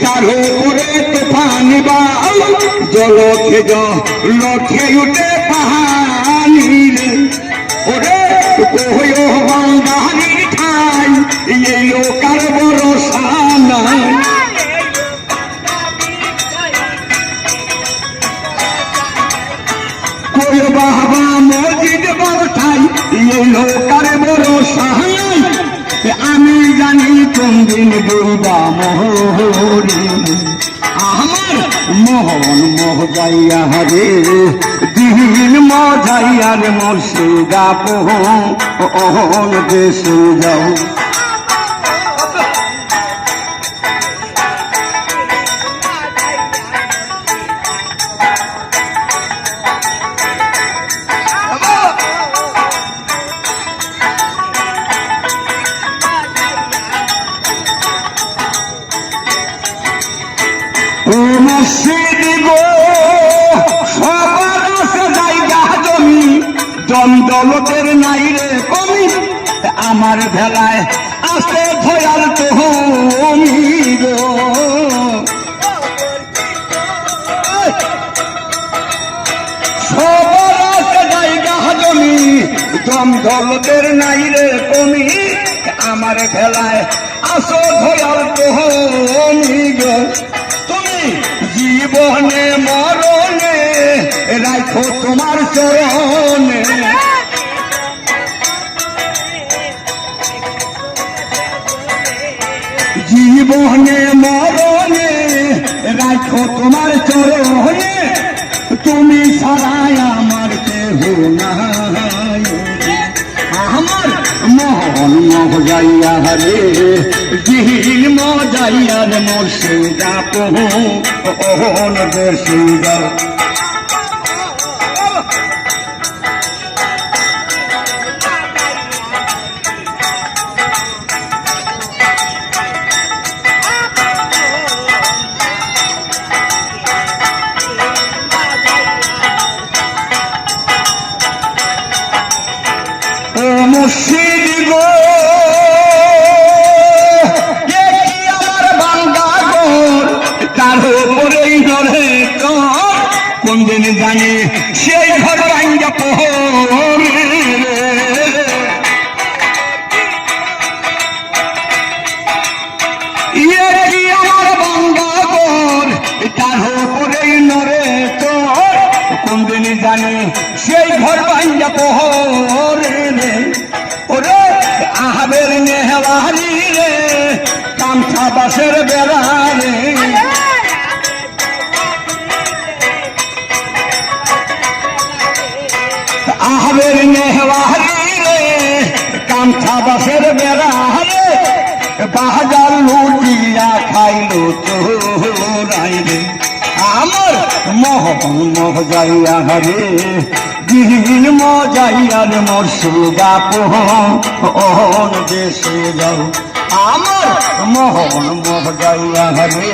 তার উপরে তুফান বাউ জলখে জলখে উঠে পাহানি রে ওরে কহয় বান্দারি ঠাই এই লোকার ভরসা নাই। কই বাবা মসজিদ বড় ঠাই এই লোকার দিন দুর্গা মোহরে আমার মোহন মোহ যাইয়া হরে দিন মজাইয়ার মরসে গা পোহন দেশে যাও গো সবার আছে জায়গা জমি দমদলতের নাই রে কমি। আমার ভেলায় গো সবার আছে জায়গা জমি দমদলতের নাই রে কমি। আমার ভেলায় আসো ধয়াল তুমি গো তুমি জীবনে মরণে, রাখো তোমার চরণে। জীবনে, মরণে, রাখো তোমার চরণে। তুমি ছাড়াই আমার কেহ নাই। আমার মোহন মোহ যাইয়া রে মজাইয়ার মোর্শে যাপ ওহন দেশে যাও ও মুর্শিদ গো। তার ধরে কোন দিন জানি সেই ঘর ভাঙ্গা পোহরে ইয়ে কি আমার বাঙ্গা গোর তার উপরেই নরে তোর কোন দিন জানি সেই ঘর ভাঙ্গা পোহরে ওরে আহাবের নেহওয়ারি রে কামছা বাসের বেড়া রে আহাবের নেহওয়ারি রে কামছা বাসের বেড়া রে বাজার লুটিয়া খাইলো চোরাই রে। আমার মোহ যাইয়া রে দিন মজাইয়ার মোর সুগা পোহন দেশে যাও। আমার মোহন মোহ যাইয়া রে